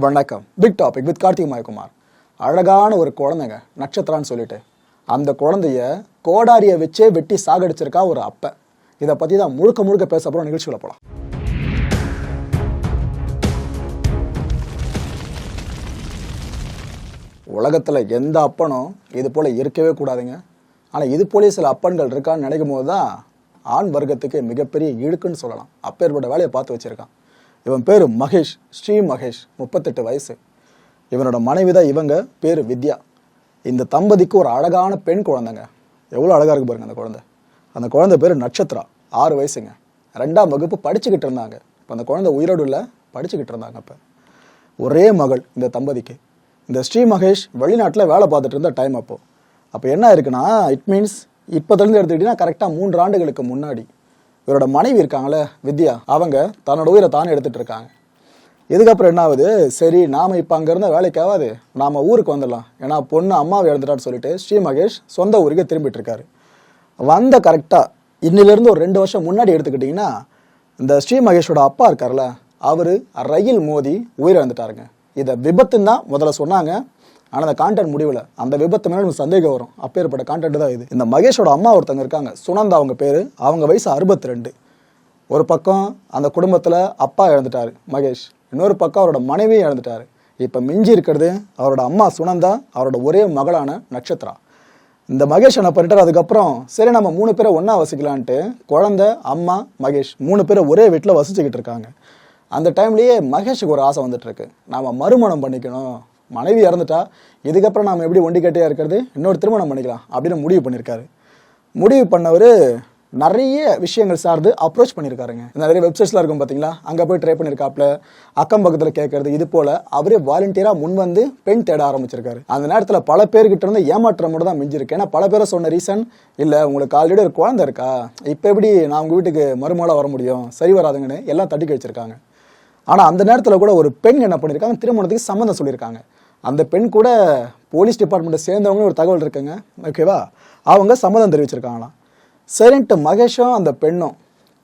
வணக்கம். Big topic with Karthik Mayakumar. அழகான ஒரு குழந்தைங்க நட்சத்திரான்னு சொல்லிட்டு. அந்த குழந்தைய கோடாரியை வச்சே வெட்டி சாகடிச்சிருக்கா ஒரு அப்ப. இதை பத்தி தான் முழுக்க முழுக்க பேச போறோம். நிகழ்ச்சியில் போலாம். உலகத்துல எந்த அப்பனும் இது போல இருக்கவே கூடாதுங்க. ஆனா இது போல சில அப்பன்கள் இருக்கான்னு நினைக்கும் போது தான் ஆண் வர்க்கத்துக்கு மிகப்பெரிய இழுக்குன்னு சொல்லலாம். அப்பேற்பட்ட வேலையை பார்த்து வச்சிருக்கான். இவன் பேர் மகேஷ் ஸ்ரீ மகேஷ் முப்பத்தெட்டு வயசு. இவனோட மனைவி தான் இவங்க பேர் வித்யா. இந்த தம்பதிக்கு ஒரு அழகான பெண் குழந்தைங்க. எவ்வளோ அழகாக இருக்கு பாருங்க அந்த குழந்தை. அந்த குழந்தை பேர் நட்சத்திரா ஆறு வயசுங்க. ரெண்டாம் வகுப்பு படிச்சுக்கிட்டு இருந்தாங்க. இப்போ அந்த குழந்தை உயிரோடு இல்லை படிச்சுக்கிட்டு இருந்தாங்க அப்போ ஒரே மகள் இந்த தம்பதிக்கு. இந்த ஸ்ரீ மகேஷ் வெளிநாட்டில் வேலை பார்த்துட்டு இருந்த டைம் அப்போது அப்போ என்ன இருக்குன்னா இட் மீன்ஸ் இப்போதுலேருந்து எடுத்துக்கிட்டிங்கன்னா கரெக்டாக மூன்று ஆண்டுகளுக்கு முன்னாடி. இவரோட மனைவி இருக்காங்களே வித்யா அவங்க தன்னோட உயிரை தானே எடுத்துட்டு இருக்காங்க. இதுக்கப்புறம் என்ன ஆகுது சரி நாம இப்போ அங்கேருந்த வேலைக்கு ஆகாது நாம ஊருக்கு வந்துடலாம். ஏன்னா பொண்ணு அம்மாவை இழந்துட்டான்னு சொல்லிட்டு ஸ்ரீ மகேஷ் சொந்த ஊருக்கு திரும்பிட்டு இருக்காரு. வந்த கரெக்டாக இன்னிலிருந்து ஒரு ரெண்டு வருஷம் முன்னாடி எடுத்துக்கிட்டிங்கன்னா இந்த ஸ்ரீ மகேஷோட அப்பா இருக்கார்ல அவர் ரயில் மோதி உயிரிழந்துட்டாருங்க. இதை விபத்துன்னு தான் முதல்ல சொன்னாங்க. ஆனால் அந்த கான்டென்ட் முடிவில் அந்த விபத்து மேலே எனக்கு சந்தேகம் வரும். அப்பேற்பட்ட கான்டென்ட் தான் இது. இந்த மகேஷோட அம்மா ஒருத்தங்க இருக்காங்க. சுனந்தா அவங்க பேர். அவங்க வயசு அறுபத்தி ரெண்டு ஒரு பக்கம் அந்த குடும்பத்தில் அப்பா இழந்துட்டார் மகேஷ். இன்னொரு பக்கம் அவரோட மனைவியும் இழந்துட்டார் இப்போ மிஞ்சி இருக்கிறது அவரோட அம்மா சுனந்தா அவரோட ஒரே மகளான நட்சத்திரா. இந்த மகேஷ் என்ன பண்ணிட்டார்? அதுக்கப்புறம் சரி நம்ம மூணு பேரை ஒன்றா வசிக்கலான்ட்டு குழந்தை அம்மா மகேஷ் மூணு பேரை ஒரே வீட்டில் வசிச்சுக்கிட்டு இருக்காங்க. அந்த டைம்லேயே மகேஷுக்கு ஒரு ஆசை வந்துட்டுருக்கு நாம் மறுமணம் பண்ணிக்கணும். மனைவி இறந்துட்டா இதுக்கப்புறம் நாம் எப்படி ஒண்டிக்கட்டையாக இருக்கிறது? இன்னொரு திருமணம் பண்ணிக்கலாம் அப்படின்னு முடிவு பண்ணியிருக்காரு. முடிவு பண்ணவர் நிறைய விஷயங்கள் சார்ந்து அப்ரோச் பண்ணியிருக்காருங்க. நிறைய வெப்சைட்ஸ்லாம் இருக்கும் பார்த்தீங்களா அங்கே போய் ட்ரை பண்ணியிருக்காப்ல அக்கம் பக்கத்தில் கேட்கறது இது போல் அவரே வாலண்டியராக முன் வந்து பெண் தேட ஆரம்பிச்சிருக்காரு. அந்த நேரத்தில் பல பேர்கிட்ட இருந்து ஏமாற்றம் மட்டும் தான் மிஞ்சிருக்கு. ஏன்னா பல பேரை சொன்ன ரீசன் இல்லை உங்களுக்கு ஆல்ரெடி ஒரு குழந்தை இருக்கா? இப்போ எப்படி நான் உங்கள் வீட்டுக்கு மறுமலாக வர முடியும்? சரி வராதுங்கன்னு எல்லாம் தட்டி கழிச்சிருக்காங்க. ஆனால் அந்த நேரத்தில் கூட ஒரு பெண் என்ன பண்ணியிருக்காங்க? திருமணத்துக்கு சம்மந்தம் சொல்லியிருக்காங்க. அந்த பெண் கூட போலீஸ் டிபார்ட்மெண்ட்டை சேர்ந்தவங்கன்னு ஒரு தகவல் இருக்குங்க. ஓகேவா அவங்க சம்மதம் தெரிவிச்சிருக்காங்களாம். சரின்ட்டு மகேஷும் அந்த பெண்ணும்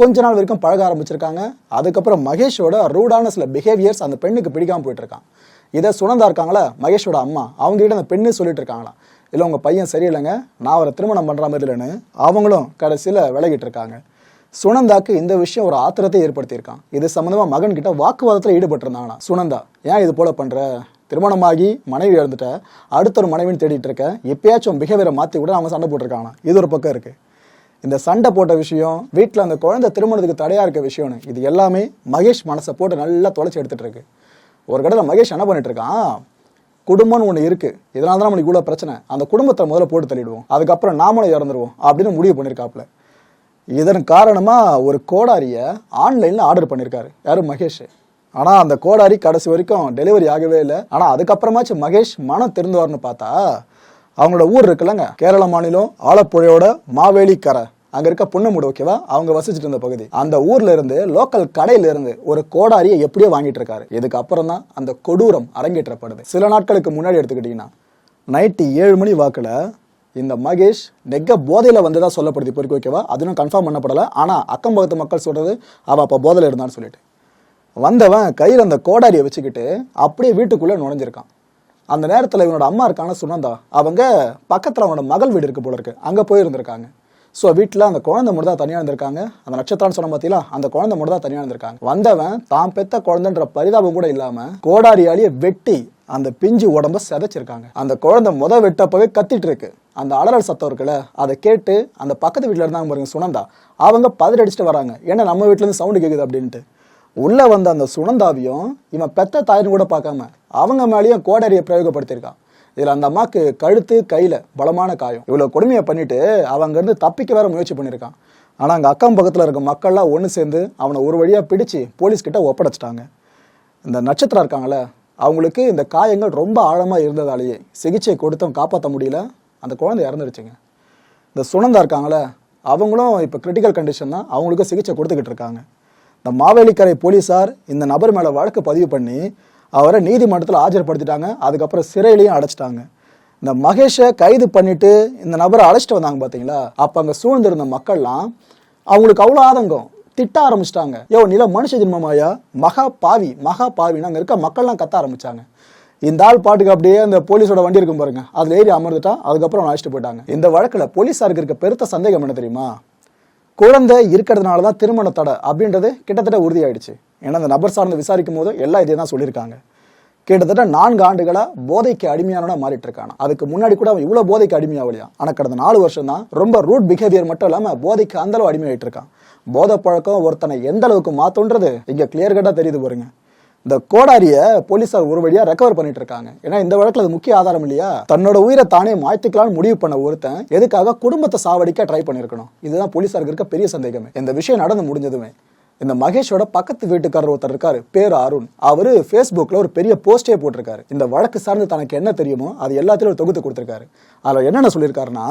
கொஞ்ச நாள் வரைக்கும் பழக ஆரம்பிச்சிருக்காங்க. அதுக்கப்புறம் மகேஷோட ரூடான சில பிஹேவியர்ஸ் அந்த பெண்ணுக்கு பிடிக்காமல் போயிட்டுருக்கான். இதை சுனந்தா இருக்காங்களா? மகேஷோட அம்மா. அவங்ககிட்ட அந்த பெண்ணு சொல்லிட்டு இருக்காங்களாம். இல்லை உங்கள் பையன் சரியில்லைங்க. நான் அவரை திருமணம் பண்ணுற மாதிரி இல்லைன்னு அவங்களும் கடைசியில் விலகிட்டு இருக்காங்க. சுனந்தாக்கு இந்த விஷயம் ஒரு ஆத்திரத்தை ஏற்படுத்தியிருக்கான். இது சம்மந்தமாக மகன்கிட்ட வாக்குவாதத்தில் ஈடுபட்டிருந்தாங்களாம். சுனந்தா ஏன் இது போல பண்ணுற திருமணமாகி மனைவி இழந்துட்ட அடுத்த ஒரு மனைவின்னு தேடிட்டு இருக்க எப்பயாச்சும் பிஹேவியரை மாத்தி கூட அவங்க சண்டை போட்டிருக்காங்க. இது ஒரு பக்கம் இருக்கு. இந்த சண்டை போட்ட விஷயம் வீட்டில் அந்த குழந்தை திருமணத்துக்கு தடையா இருக்க விஷயம்னு இது எல்லாமே மகேஷ் மனசை போட்டு நல்லா தொலைச்சி எடுத்துட்டு இருக்கு. ஒரு கடையில் மகேஷ் என்ன பண்ணிட்டு இருக்கான்? குடும்பம்னு ஒன்று இருக்கு. இதனால தான் நம்மளுக்கு இவ்வளோ பிரச்சனை. அந்த குடும்பத்தை முதல்ல போட்டு தள்ளிடுவோம். அதுக்கப்புறம் நாமளும் இறந்துருவோம் அப்படின்னு முடிவு பண்ணியிருக்காப்புல இதன் காரணமாக ஒரு கோடாரியை ஆன்லைனில் ஆர்டர் பண்ணியிருக்காரு யாரும் மகேஷ். ஆனா அந்த கோடாரி கடைசி வரைக்கும் டெலிவரி ஆகவே இல்லை. ஆனா அதுக்கப்புறமாச்சும் மகேஷ் மனம் திறந்து வரணும்னு பார்த்தா அவங்களோட ஊர் இருக்குல்லங்க. கேரள மாநிலம் ஆலப்புழையோட மாவேலி கரை அங்க இருக்க புன்னமுடு ஓகேவா அவங்க வசிச்சுட்டு இருந்த பகுதி. அந்த ஊர்ல இருந்து லோக்கல் கடையில இருந்து ஒரு கோடாரியை எப்படியோ வாங்கிட்டு இருக்காரு. இதுக்கு அப்புறம் தான் அந்த கொடூரம் அரங்கேற்றப்படுது. சில நாட்களுக்கு முன்னாடி எடுத்துக்கிட்டீங்கன்னா நைட்டு ஏழு மணி வாக்குல இந்த மகேஷ் நெக்க போதையில வந்ததா சொல்லப்படுது. இப்போ ஓகேவா அதுவும் கன்ஃபார்ம் பண்ணப்படலை. ஆனா அக்கம் பக்கத்து மக்கள் சொல்றது அவ அப்ப போதையில இருந்தான்னு சொல்லிட்டு. வந்தவன் கையில் அந்த கோடாரியை வச்சுக்கிட்டு அப்படியே வீட்டுக்குள்ளே நுழைஞ்சிருக்கான். அந்த நேரத்தில் இவனோட அம்மா இருக்கான சுனந்தா அவங்க பக்கத்தில் அவனோட மகள் வீடு இருக்கு போல இருக்கு அங்கே போயிருந்திருக்காங்க. ஸோ வீட்டில் அந்த குழந்தை மட்டும் தான் தனியாக இருந்திருக்காங்க. அந்த நட்சத்திரம்னு சொன்ன பார்த்தீங்களா அந்த குழந்தை மட்டும் தான் தனியாக இருந்திருக்காங்க. வந்தவன் தான் பெத்த குழந்தைன்ற பரிதாபம் கூட இல்லாமல் கோடாரியாலேயே வெட்டி அந்த பிஞ்சு உடம்ப சிதைச்சிருக்காங்க. அந்த குழந்தை முத வெட்டப்பவே கத்திட்டு இருக்கு. அந்த அலறல் சத்தம் இருக்குல்ல அதை கேட்டு அந்த பக்கத்து வீட்டில் இருந்தாங்க பாருங்க சுனந்தா அவங்க பதறி அடிச்சுட்டு வராங்க. ஏன்னா நம்ம வீட்டிலேருந்து சவுண்டு கேட்குது அப்படின்ட்டு. உள்ள வந்த அந்த சுனந்தாவையும் இவன் பெத்த தாயின்னு கூட பார்க்காம அவங்க மேலேயும் கோடரியை பிரயோகப்படுத்தியிருக்கான். இதில் அந்த அம்மாவுக்கு கழுத்து கையில் பலமான காயம். இவ்வளோ கொடுமையை பண்ணிட்டு அவங்கேருந்து தப்பிக்க வேற முயற்சி பண்ணியிருக்கான். ஆனால் அங்கே அக்கம் பக்கத்தில் இருக்க மக்கள்லாம் ஒன்று சேர்ந்து அவனை ஒரு வழியாக பிடிச்சு போலீஸ்கிட்ட ஒப்படைச்சிட்டாங்க. இந்த நட்சத்திரம் இருக்காங்கல்ல அவங்களுக்கு இந்த காயங்கள் ரொம்ப ஆழமாக இருந்ததாலேயே சிகிச்சை கொடுத்தும் காப்பாற்ற முடியல. அந்த குழந்தை இறந்துருச்சுங்க. இந்த சுனந்தா இருக்காங்களே அவங்களும் இப்போ கிரிட்டிக்கல் கண்டிஷன் தான். அவங்களுக்கும் சிகிச்சை கொடுத்துக்கிட்டு இருக்காங்க. இந்த மாவேலிக்கரை போலீசார் இந்த நபர் மேலே வழக்கு பதிவு பண்ணி அவரை நீதிமன்றத்தில் ஆஜர்படுத்திட்டாங்க. அதுக்கப்புறம் சிறையிலையும் அடைச்சிட்டாங்க. இந்த மகேஷை கைது பண்ணிட்டு இந்த நபரை அழைச்சிட்டு வந்தாங்க பார்த்தீங்களா அப்போ அங்கே சூழ்ந்திருந்த மக்கள்லாம் அவங்களுக்கு அவ்வளோ ஆதங்கம். திட்ட ஆரம்பிச்சிட்டாங்க. யோ நில மனுஷ ஜென்மமாயா? மகா பாவி மகா பாவின்னு அங்கே இருக்க மக்கள்லாம் கத்த ஆரம்பிச்சாங்க. இந்த ஆள் பாட்டுக்கு அப்படியே அந்த போலீஸோட வண்டி இருக்கும் பாருங்க. அதில் ஏறி அமர்ந்துட்டா அதுக்கப்புறம் அழைச்சிட்டு போயிட்டாங்க. இந்த வழக்கில் போலீஸாருக்கு இருக்க பெருத்த சந்தேகம் என்ன தெரியுமா? குழந்தை இருக்கிறதுனால தான் திருமண தடை அப்படின்றது கிட்டத்தட்ட உறுதியாயிடுச்சு. ஏன்னா அந்த நபர் சார்ந்து விசாரிக்கும் போது எல்லாம் இதே தான் சொல்லியிருக்காங்க. கிட்டத்தட்ட நான்கு ஆண்டுகளாக போதைக்கு அடிமையானவனா மாறிட்டு இருக்கான். அதுக்கு முன்னாடி கூட அவன் இவ்வளோ போதைக்கு அடிமையாகலையா? ஆனால் கடந்த நாலு வருஷம் தான் ரொம்ப ரூட் பிஹேவியர் மட்டும் இல்லாமல் போதைக்கு அந்தளவு அடிமையாயிட்டு இருக்கான். போதை பழக்கம் ஒருத்தனை எந்த அளவுக்கு மாத்தோன்றது இங்கே கிளியர் கட்டாக தெரியுது பாருங்க. இந்த கோடாரிய போலீசார் ஒரு வழியா ரெக்கவர் பண்ணிட்டு இருக்காங்க ஏன்னா இந்த வழக்குல அது முக்கிய ஆதாரம் இல்லையா? தன்னோட உயிரை தானே மாய்த்துக்கலாம்னு முடிவு பண்ண ஒருத்தன் எதுக்காக குடும்பத்தை சாவடிக்க ட்ரை பண்ணிருக்கணும். இதுதான் போலீசாருக்கு இருக்க பெரிய சந்தேகமே. இந்த விஷயம் நடந்து முடிஞ்சதுமே. இந்த மகேஷோட பக்கத்து வீட்டுக்காரர் ஒருத்தர் இருக்காரு பேர் அருண். அவரு ஃபேஸ்புக்கில் ஒரு பெரிய போஸ்டே போட்டிருக்காரு. இந்த வழக்கு சார்ந்து தனக்கு என்ன தெரியுமோ அது எல்லாத்திலும் தொகுத்து கொடுத்திருக்காரு. அதுல என்னென்ன சொல்லியிருக்காருன்னா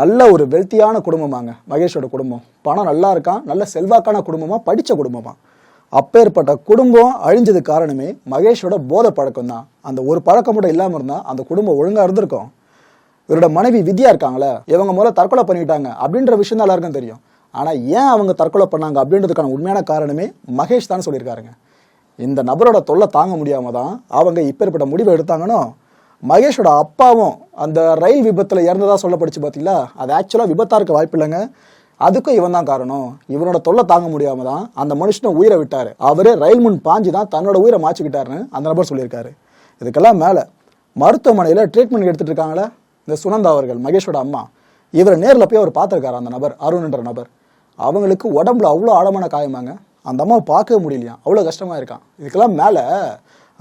நல்ல ஒரு வெல்த்தியான குடும்பமாங்க மகேஷோட குடும்பம். பணம் நல்லா இருக்கான் நல்ல செல்வாக்கான குடும்பமா படிச்ச குடும்பமா. அப்பேற்பட்ட குடும்பம் அழிஞ்சது காரணமே மகேஷோட போதை பழக்கம் தான். அந்த ஒரு பழக்கம் கூட இல்லாமல் இருந்தால் அந்த குடும்பம் ஒழுங்காக இருந்திருக்கும். இவரோட மனைவி வித்யா இருக்காங்களே இவங்க முதல்ல தற்கொலை பண்ணிட்டாங்க அப்படின்ற விஷயம் தான் எல்லாருக்கும் தெரியும். ஆனால் ஏன் அவங்க தற்கொலை பண்ணாங்க அப்படின்றதுக்கான உண்மையான காரணமே மகேஷ் தான் சொல்லியிருக்காருங்க. இந்த நபரோட தொல்லை தாங்க முடியாமல் தான் அவங்க இப்பேற்பட்ட முடிவை எடுத்தாங்கன்னு மகேஷோட அப்பாவும் அந்த ரயில் விபத்தில் இறந்ததாக சொல்லப்படுச்சு பார்த்தீங்களா அது ஆக்சுவலாக விபத்தாக இருக்க வாய்ப்பு இல்லைங்க அதுக்கும் இவன் தான் காரணம். இவனோட தொல்லை தாங்க முடியாம தான் அந்த மனுஷனை உயிரை விட்டாரு. அவரே ரயில் முன் பாஞ்சு தான் தன்னோட உயிரை மாச்சிக்கிட்டாருன்னு அந்த நபர் சொல்லியிருக்காரு. இதுக்கெல்லாம் மேலே மருத்துவமனையில் ட்ரீட்மெண்ட் எடுத்துட்டு இருக்காங்களே? இந்த சுனந்தா அவர்கள் மகேஷோட அம்மா. இவரை நேரில் போய் அவர் பார்த்துருக்காரு அந்த நபர் அருண்ன்ற நபர். அவங்களுக்கு உடம்புல அவ்வளோ ஆழமான காயமாங்க. அந்த அம்மாவை பார்க்கவே முடியலையா அவ்வளோ கஷ்டமாக இருக்கான். இதுக்கெல்லாம் மேலே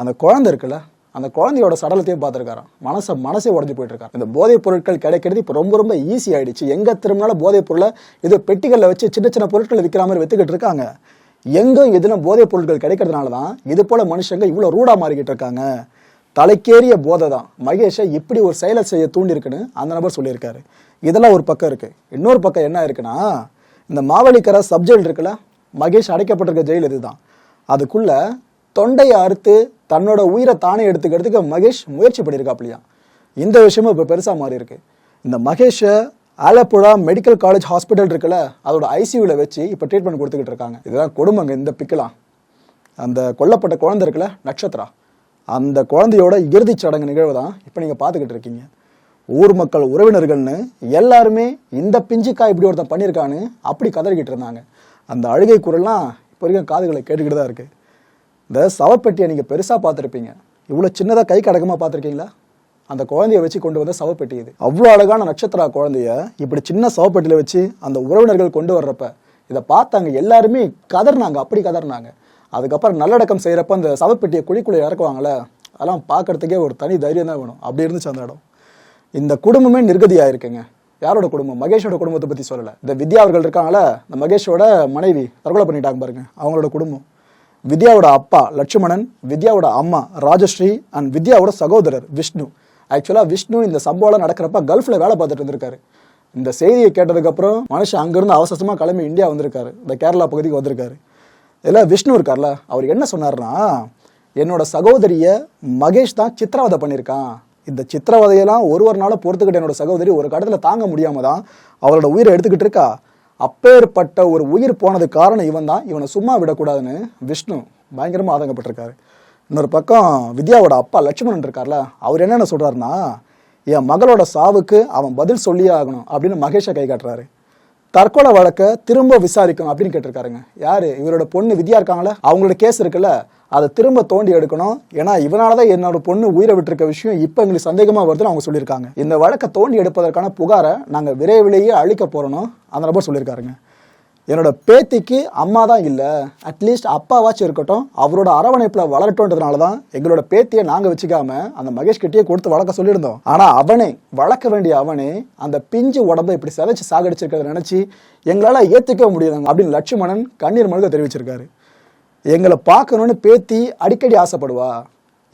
அந்த குழந்தை இருக்குல்ல அந்த குழந்தையோட சடலத்தையும் பார்த்துருக்காராம். மனசை மனசே உடஞ்சு போயிட்டு இருக்காரு இந்த போதைப் பொருட்கள் கிடைக்கிறது இப்போ ரொம்ப ரொம்ப ஈஸி ஆயிடுச்சு. எங்க திரும்பினாலும் போதைப் பொருளை இது பெட்டிகளில் வச்சு சின்ன சின்ன பொருட்களை விற்கிற மாதிரி வித்துக்கிட்டு இருக்காங்க. எங்கும் எதுனா போதைப் பொருட்கள் கிடைக்கிறதுனால தான் இது போல மனுஷங்க இவ்வளோ ரூடா மாறிக்கிட்டு இருக்காங்க. தலைக்கேறிய போதை தான். மகேஷை இப்படி ஒரு செயலை செய்ய தூண்டிருக்குன்னு அந்த நபர் சொல்லியிருக்காரு. இதெல்லாம் ஒரு பக்கம் இருக்கு. இன்னொரு பக்கம் என்ன இருக்குன்னா இந்த மாவளிக்கரை சப்ஜெக்ட் இருக்குல்ல மகேஷ் அடைக்கப்பட்டிருக்க ஜெயில் இதுதான். அதுக்குள்ள தொண்டையை அறுத்து தன்னோட உயிரை தானே எடுத்துக்கிறதுக்கு மகேஷ் முயற்சி பண்ணியிருக்காப்லையா இந்த விஷயமும் இப்போ பெருசாக மாறி இருக்கு. இந்த மகேஷை ஆலப்புழா மெடிக்கல் காலேஜ் ஹாஸ்பிட்டல் இருக்குல்ல அதோட ஐசியூவில் வச்சு இப்போ ட்ரீட்மெண்ட் கொடுத்துக்கிட்டு இருக்காங்க. இதுதான் கொடுமைங்க இந்த பிக்கலாம். அந்த கொல்லப்பட்ட குழந்தை இருக்குல்ல நட்சத்திரா? அந்த குழந்தையோட இறுதிச் சடங்கு நிகழ்வு தான் இப்போ நீங்கள் பார்த்துக்கிட்டு இருக்கீங்க. ஊர் மக்கள் உறவினர்கள்னு எல்லாருமே இந்த பிஞ்சிக்காய் இப்படி ஒருத்தன் பண்ணியிருக்கான்னு அப்படி கதறிக்கிட்டு இருந்தாங்க. அந்த அழுகை குரல்லாம் இப்போ வரைக்கும் காதுகளை கேட்டுக்கிட்டு தான் இருக்குது இந்த சவப்பெட்டியை நீங்கள் பெருசாக பார்த்துருப்பீங்க. இவ்வளோ சின்னதாக கை கடக்கமாக பார்த்துருக்கீங்களா? அந்த குழந்தைய வச்சு கொண்டு வந்த சவப்பெட்டி இது. அவ்வளோ அழகான நட்சத்திரா குழந்தைய இப்படி சின்ன சவப்பெட்டியில் வச்சு அந்த உறவினர்கள் கொண்டு வர்றப்ப இதை பார்த்தாங்க எல்லாருமே கதறினாங்க அப்படி கதறினாங்க. அதுக்கப்புறம் நல்லடக்கம் செய்கிறப்ப அந்த சவப்பெட்டியை குழிக்குள்ளே இறக்குவாங்களே அதெல்லாம் பார்க்கறதுக்கே ஒரு தனி தைரியம் தான் வேணும். அப்படி இருந்துச்சு அந்த இடம். இந்த குடும்பமே நிர்கதியாக இருக்குங்க யாரோட குடும்பம்? மகேஷோட குடும்பத்தை பற்றி சொல்லலை. இந்த வித்யா அவர்கள் இருக்காங்களே இந்த மகேஷோட மனைவி தற்கொலை பண்ணிட்டாங்க பாருங்க அவங்களோட குடும்பம். வித்யாவோட அப்பா லட்சுமணன் வித்யாவோட அம்மா ராஜஸ்ரீ அண்ட் வித்யாவோட சகோதரர் விஷ்ணு. ஆக்சுவலாக விஷ்ணு இந்த சம்பவம் நடக்கிறப்ப கல்ஃபில் வேலை பார்த்துட்டு இருந்திருக்காரு. இந்த செய்தியை கேட்டதுக்கப்புறம் மனுஷன் அங்கேருந்து அவசரமாக கிளம்பி இந்தியா வந்திருக்காரு. இந்த கேரளா பகுதிக்கு வந்திருக்காரு. இதில் விஷ்ணு இருக்கார்ல அவர் என்ன சொன்னார்னா என்னோட சகோதரிய மகேஷ் தான் சித்திரவதை பண்ணியிருக்கான். இந்த சித்திரவதையெல்லாம் ஒரு ஒரு நாளும் பொறுத்துக்கிட்ட என்னோட சகோதரி ஒரு கடத்துல தாங்க முடியாம தான் அவளோட உயிரை எடுத்துக்கிட்டு இருக்கா. அப்பேற்பட்ட ஒரு உயிர் போனது காரணம் இவன் தான் இவனை சும்மா விடக்கூடாதுன்னு விஷ்ணு பயங்கரமாக ஆதங்கப்பட்டிருக்காரு. இன்னொரு பக்கம் வித்யாவோட அப்பா லட்சுமணன் இருக்கார்ல அவர் என்னென்ன சொல்கிறாருன்னா என் மகளோட சாவுக்கு அவன் பதில் சொல்லியே ஆகணும் அப்படின்னு மகேஷை கை காட்டுறாரு. தற்கொலை வழக்கை திரும்ப விசாரிக்கணும் அப்படின்னு கேட்டிருக்காருங்க. யாரு? இவரோட பொண்ணு வித்யா இருக்காங்களே அவங்களோட கேஸ் இருக்குல்ல? அதை திரும்ப தோண்டி எடுக்கணும். ஏன்னா இவனால தான் என்னோட பொண்ணு உயிரை விட்டுருக்க விஷயம் இப்போ எங்களுக்கு சந்தேகமாக வருதுன்னு அவங்க சொல்லியிருக்காங்க. இந்த வழக்கை தோண்டி எடுப்பதற்கான புகாரை நாங்கள் விரைவிலேயே அழிக்க போகிறோம் அந்த நபர் சொல்லியிருக்காருங்க. என்னோட பேத்திக்கு அம்மா தான் இல்லை. அட்லீஸ்ட் அப்பாவாச்சும் இருக்கட்டும். அவரோட அரவணைப்பில் வளரட்டும்ன்றதுனால தான் எங்களோட பேத்தியை நாங்கள் வச்சுக்காம அந்த மகேஷ் கிட்டேயே கொடுத்து வளர்க்க சொல்லியிருந்தோம். ஆனால் அவனே வளர்க்க வேண்டிய அவனே அந்த பிஞ்சு உடம்பை இப்படி சிதைச்சு சாகடிச்சிருக்கிறத நினச்சி எங்களால் ஏற்றுக்க முடியுதுங்க அப்படின்னு லட்சுமணன் கண்ணீர் மழுக தெரிவிச்சிருக்காரு. எங்களை பார்க்கணும்னு பேத்தி அடிக்கடி ஆசைப்படுவா.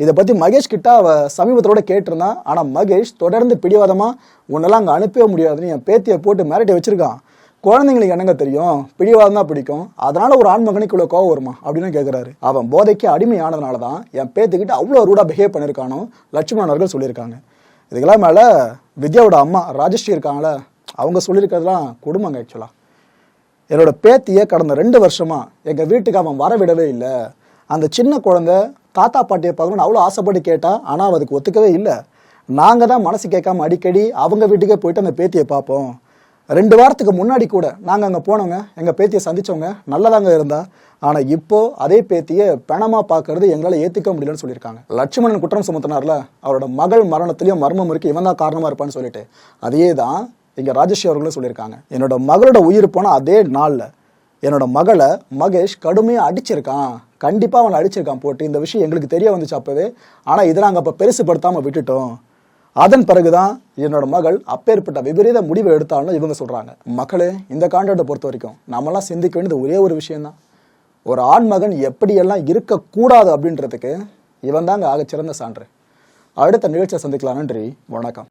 இதை பற்றி மகேஷ் கிட்ட அவ சமீபத்தோட கேட்டிருந்தான் ஆனால் மகேஷ் தொடர்ந்து பிடிவாதமாக உன்னெல்லாம் அங்கே அனுப்பவே முடியாதுன்னு என் பேத்தியை போட்டு மிரட்டி வச்சிருக்கான். குழந்தைங்களுக்கு என்னங்க தெரியும்? பிடிவாதம் தான் பிடிக்கும். அதனால ஒரு ஆண்மகனுக்கு இவ்வளோ கோவம் வருமா? அப்படின்னு கேட்குறாரு அவன் போதைக்கு அடிமையானதுனால தான் என் பேத்திக்கிட்ட அவ்வளோ ரூடாக பிஹேவ் பண்ணியிருக்கானோ லட்சுமணன் அவர்கள் சொல்லியிருக்காங்க. இதுக்கெல்லாம் மேலே வித்யாவோட அம்மா ராஜஸ்ரீ இருக்காங்களே அவங்க சொல்லியிருக்கிறதுலாம் குடும்பங்க ஆக்சுவலாக என்னோட பேத்தியை கடந்த ரெண்டு வருஷமாக எங்கள் வீட்டுக்கு அவன் வரவிடவே இல்லை. அந்த சின்ன குழந்தை தாத்தா பாட்டியை பார்க்கணும்னு அவ்வளோ ஆசைப்பட்டு கேட்டான் ஆனால் அதுக்கு ஒத்துக்கவே இல்லை. நாங்கள் தான் மனசு கேட்காம அடிக்கடி அவங்க வீட்டுக்கே போயிட்டு அந்த பேத்தியை பார்ப்போம். ரெண்டு வாரத்துக்கு முன்னாடி கூட நாங்கள் அங்கே போனோங்க எங்கள் பேத்தியை சந்திச்சவங்க நல்லதாங்க இருந்தா ஆனால் இப்போது அதே பேத்தியை பணமாக பார்க்கறது எங்களால் ஏற்றுக்க முடியலன்னு சொல்லியிருக்காங்க. லட்சுமணன் குற்றம் சுமத்தினார்ல அவரோட மகள் மரணத்திலையும் மர்மம் இருக்கு இவன் தான் காரணமாக இருப்பான்னு சொல்லிட்டு. அதே தான் இங்கே ராஜஸ்ரீ அவர்களும் சொல்லியிருக்காங்க. என்னோட மகளோட உயிர் போன அதே நாளில் என்னோட மகளை மகேஷ் கடுமையாக அடிச்சிருக்கான். கண்டிப்பாக அவனை அடிச்சிருக்கான் போட்டு இந்த விஷயம் எங்களுக்கு தெரிய வந்துச்சு அப்போவே. ஆனால் இதை நாங்கள் அப்போ பெருசுப்படுத்தாமல் விட்டுட்டோம். அதன் பிறகுதான் என்னோட மகள் அப்பேற்பட்ட விபரீத முடிவை எடுத்தாலும் இவங்க சொல்றாங்க. மக்களே இந்த கான்ட்ராக்டை பொறுத்த வரைக்கும் நம்மலாம் சிந்திக்க வேண்டியது ஒரே ஒரு விஷயம்தான். ஒரு ஆண் மகன் எப்படியெல்லாம் இருக்கக்கூடாது அப்படின்றதுக்கு இவன் தாங்க ஆகச்சிறந்த சான்று. அடுத்த நிகழ்ச்சியை சந்திக்கலாம். நன்றி. வணக்கம்.